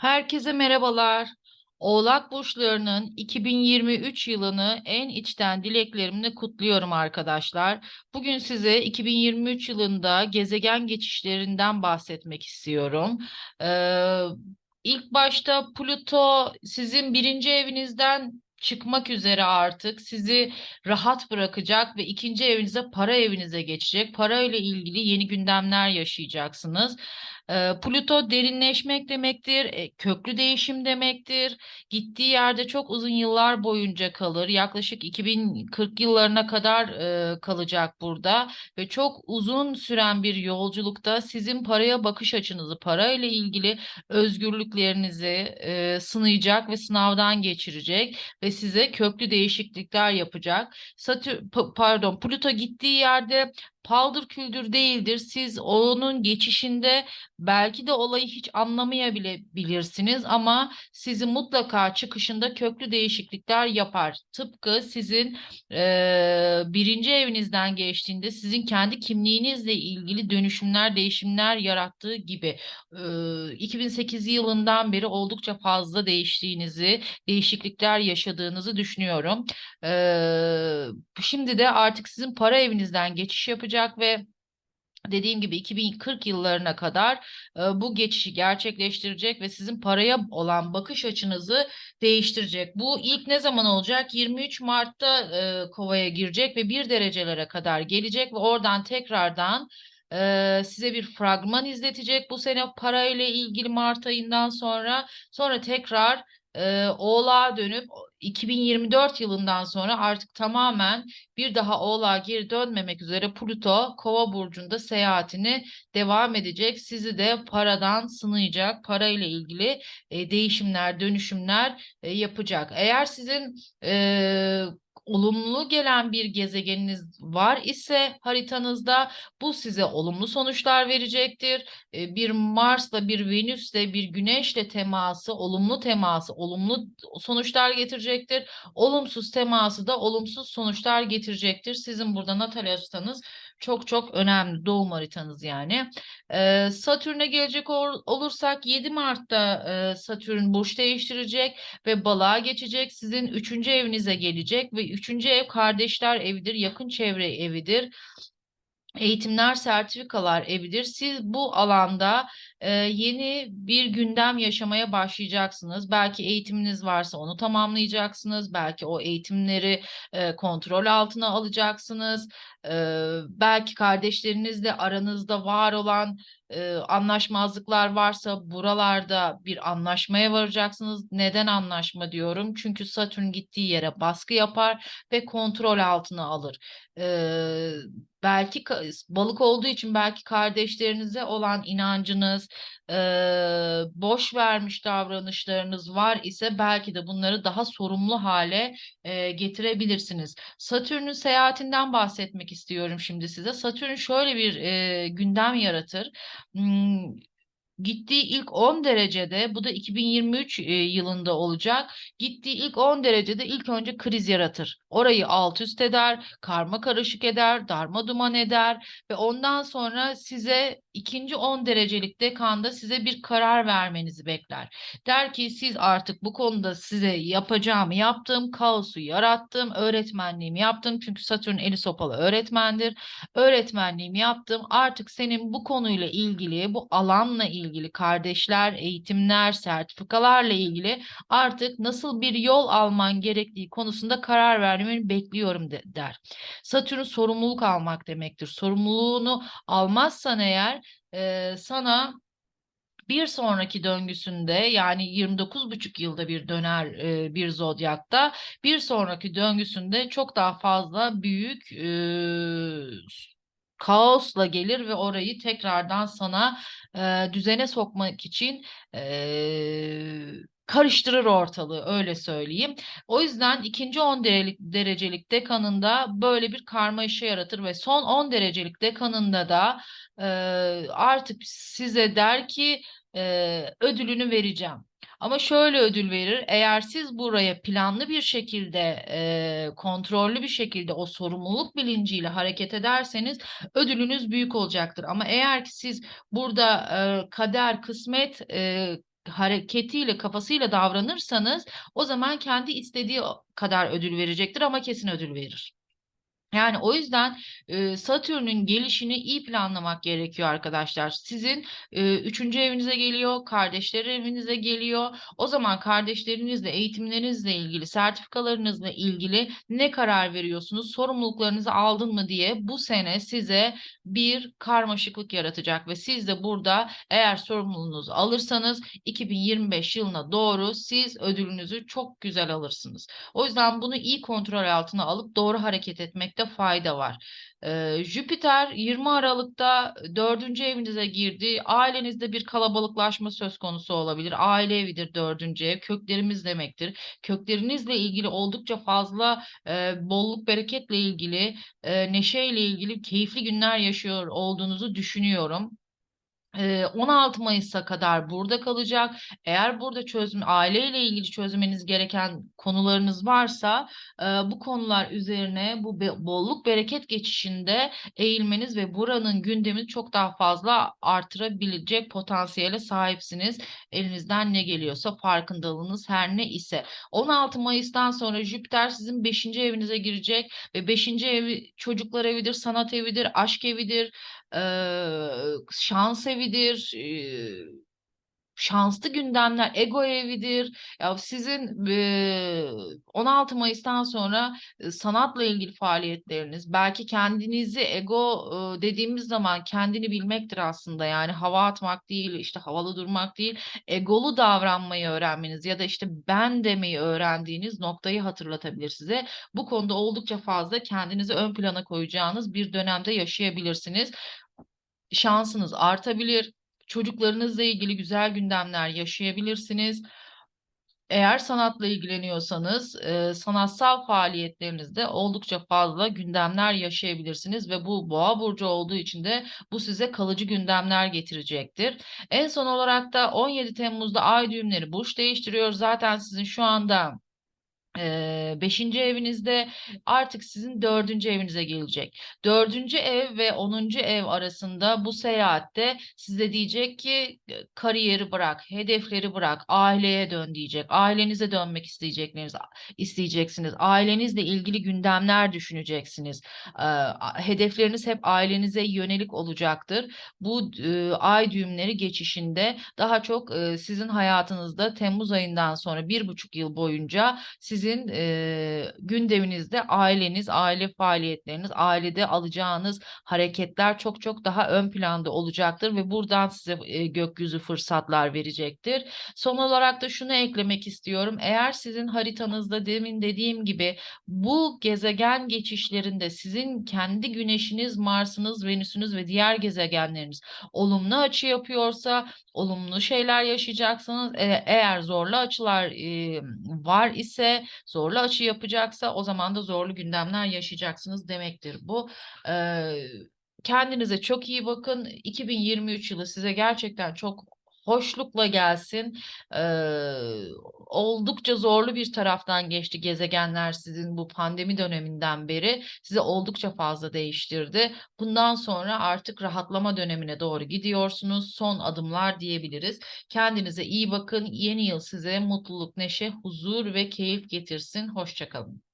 Herkese merhabalar. Oğlak burçlarının 2023 yılını en içten dileklerimle kutluyorum arkadaşlar. Bugün size 2023 yılında gezegen geçişlerinden bahsetmek istiyorum. Ee, ilk başta Plüto sizin birinci evinizden çıkmak üzere artık sizi rahat bırakacak ve ikinci evinize para evinize geçecek. Para ile ilgili yeni gündemler yaşayacaksınız. Ee, Plüto derinleşmek demektir, e, köklü değişim demektir. Gittiği yerde çok uzun yıllar boyunca kalır. Yaklaşık 2040 yıllarına kadar e, kalacak burada ve çok uzun süren bir yolculukta sizin paraya bakış açınızı, para ile ilgili özgürlüklerinizi e, sınayacak ve sınavdan geçirecek ve size köklü değişiklikler yapacak. Satürn, pardon, Plüto gittiği yerde paldır küldür değildir. Siz onun geçişinde belki de olayı hiç anlamayabilirsiniz ama sizi mutlaka çıkışında köklü değişiklikler yapar. Tıpkı sizin e, birinci evinizden geçtiğinde sizin kendi kimliğinizle ilgili dönüşümler, değişimler yarattığı gibi e, 2008 yılından beri oldukça fazla değiştiğinizi, değişiklikler yaşadığınızı düşünüyorum. E, şimdi de artık sizin para evinizden geçiş yapacak ve dediğim gibi 2040 yıllarına kadar e, bu geçişi gerçekleştirecek ve sizin paraya olan bakış açınızı değiştirecek. Bu ilk ne zaman olacak? 23 Mart'ta e, kovaya girecek ve bir derecelere kadar gelecek ve oradan tekrardan e, size bir fragman izletecek bu sene parayla ilgili Mart ayından sonra sonra tekrar e, Oğlağa dönüp 2024 yılından sonra artık tamamen bir daha Oğlağa geri dönmemek üzere Plüto Kova burcunda seyahatini devam edecek. Sizi de paradan sınayacak, parayla ilgili e, değişimler, dönüşümler e, yapacak. Eğer sizin e, olumlu gelen bir gezegeniniz var ise haritanızda bu size olumlu sonuçlar verecektir. Bir Mars'la, bir Venüs'le, bir Güneş'le teması, olumlu teması, olumlu sonuçlar getirecektir. Olumsuz teması da olumsuz sonuçlar getirecektir. Sizin burada natal haritanız çok çok önemli doğum haritanız yani. Ee, Satürn'e gelecek ol, olursak 7 Mart'ta e, Satürn burç değiştirecek ve balığa geçecek. Sizin 3. evinize gelecek ve 3. ev kardeşler evidir, yakın çevre evidir eğitimler, sertifikalar evidir. Siz bu alanda e, yeni bir gündem yaşamaya başlayacaksınız. Belki eğitiminiz varsa onu tamamlayacaksınız. Belki o eğitimleri e, kontrol altına alacaksınız. E, belki kardeşlerinizle aranızda var olan e, anlaşmazlıklar varsa buralarda bir anlaşmaya varacaksınız. Neden anlaşma diyorum? Çünkü Satürn gittiği yere baskı yapar ve kontrol altına alır. E, belki balık olduğu için belki kardeşlerinize olan inancınız, e, boş vermiş davranışlarınız var ise belki de bunları daha sorumlu hale e, getirebilirsiniz. Satürn'ün seyahatinden bahsetmek istiyorum şimdi size. Satürn şöyle bir e, gündem yaratır. Hmm, Gittiği ilk 10 derecede bu da 2023 yılında olacak. Gittiği ilk 10 derecede ilk önce kriz yaratır. Orayı alt üst eder, karma karışık eder, darma duman eder ve ondan sonra size ikinci 10 derecelik dekanda size bir karar vermenizi bekler. Der ki siz artık bu konuda size yapacağımı yaptım, kaosu yarattım, öğretmenliğimi yaptım. Çünkü Satürn eli sopalı öğretmendir. Öğretmenliğimi yaptım. Artık senin bu konuyla ilgili, bu alanla ilgili kardeşler, eğitimler, sertifikalarla ilgili artık nasıl bir yol alman gerektiği konusunda karar vermeni bekliyorum de, der. Satürn sorumluluk almak demektir. Sorumluluğunu almazsan eğer e, sana bir sonraki döngüsünde yani 29,5 yılda bir döner e, bir zodyakta bir sonraki döngüsünde çok daha fazla büyük e, kaosla gelir ve orayı tekrardan sana e, düzene sokmak için e, karıştırır ortalığı öyle söyleyeyim. O yüzden ikinci 10 derecelik, derecelik dekanında böyle bir karma işe yaratır ve son 10 derecelik dekanında da e, artık size der ki e, ödülünü vereceğim. Ama şöyle ödül verir. Eğer siz buraya planlı bir şekilde, e, kontrollü bir şekilde o sorumluluk bilinciyle hareket ederseniz ödülünüz büyük olacaktır. Ama eğer ki siz burada e, kader, kısmet e, hareketiyle, kafasıyla davranırsanız o zaman kendi istediği kadar ödül verecektir ama kesin ödül verir. Yani o yüzden e, Satürn'ün gelişini iyi planlamak gerekiyor arkadaşlar. Sizin e, üçüncü evinize geliyor, kardeşler evinize geliyor. O zaman kardeşlerinizle, eğitimlerinizle ilgili, sertifikalarınızla ilgili ne karar veriyorsunuz? Sorumluluklarınızı aldın mı diye bu sene size bir karmaşıklık yaratacak ve siz de burada eğer sorumluluğunuzu alırsanız 2025 yılına doğru siz ödülünüzü çok güzel alırsınız. O yüzden bunu iyi kontrol altına alıp doğru hareket etmekte fayda var. Ee, Jüpiter 20 Aralık'ta dördüncü evinize girdi. Ailenizde bir kalabalıklaşma söz konusu olabilir. Aile evidir dördüncü ev. Köklerimiz demektir. Köklerinizle ilgili oldukça fazla e, bolluk bereketle ilgili, e, neşeyle ilgili keyifli günler yaşıyor olduğunuzu düşünüyorum. 16 Mayıs'a kadar burada kalacak. Eğer burada çözüm aileyle ilgili çözmeniz gereken konularınız varsa bu konular üzerine bu bolluk bereket geçişinde eğilmeniz ve buranın gündemini çok daha fazla artırabilecek potansiyele sahipsiniz. Elinizden ne geliyorsa farkındalığınız her ne ise. 16 Mayıs'tan sonra Jüpiter sizin 5. evinize girecek ve 5. evi çocuklar evidir, sanat evidir, aşk evidir, şans evidir, şanslı gündemler, ego evidir. Ya sizin e, 16 Mayıs'tan sonra sanatla ilgili faaliyetleriniz, belki kendinizi ego dediğimiz zaman kendini bilmektir aslında. Yani hava atmak değil, işte havalı durmak değil, egolu davranmayı öğrenmeniz ya da işte ben demeyi öğrendiğiniz noktayı hatırlatabilir size. Bu konuda oldukça fazla kendinizi ön plana koyacağınız bir dönemde yaşayabilirsiniz. Şansınız artabilir Çocuklarınızla ilgili güzel gündemler yaşayabilirsiniz. Eğer sanatla ilgileniyorsanız e, sanatsal faaliyetlerinizde oldukça fazla gündemler yaşayabilirsiniz ve bu boğa burcu olduğu için de bu size kalıcı gündemler getirecektir. En son olarak da 17 Temmuz'da ay düğümleri burç değiştiriyor. Zaten sizin şu anda beşinci evinizde artık sizin dördüncü evinize gelecek. Dördüncü ev ve onuncu ev arasında bu seyahatte size diyecek ki kariyeri bırak, hedefleri bırak, aileye dön diyecek. Ailenize dönmek isteyecekleriniz, isteyeceksiniz. Ailenizle ilgili gündemler düşüneceksiniz. Hedefleriniz hep ailenize yönelik olacaktır. Bu ay düğümleri geçişinde daha çok sizin hayatınızda Temmuz ayından sonra bir buçuk yıl boyunca siz sizin e, gündeminizde aileniz, aile faaliyetleriniz, ailede alacağınız hareketler çok çok daha ön planda olacaktır ve buradan size e, gökyüzü fırsatlar verecektir. Son olarak da şunu eklemek istiyorum. Eğer sizin haritanızda demin dediğim gibi bu gezegen geçişlerinde sizin kendi güneşiniz, Mars'ınız, Venüs'ünüz ve diğer gezegenleriniz olumlu açı yapıyorsa olumlu şeyler yaşayacaksınız. E, eğer zorlu açılar e, var ise zorlu açı yapacaksa o zaman da zorlu gündemler yaşayacaksınız demektir bu. Ee, kendinize çok iyi bakın. 2023 yılı size gerçekten çok hoşlukla gelsin. Ee, oldukça zorlu bir taraftan geçti gezegenler sizin bu pandemi döneminden beri. Size oldukça fazla değiştirdi. Bundan sonra artık rahatlama dönemine doğru gidiyorsunuz. Son adımlar diyebiliriz. Kendinize iyi bakın. Yeni yıl size mutluluk, neşe, huzur ve keyif getirsin. Hoşçakalın.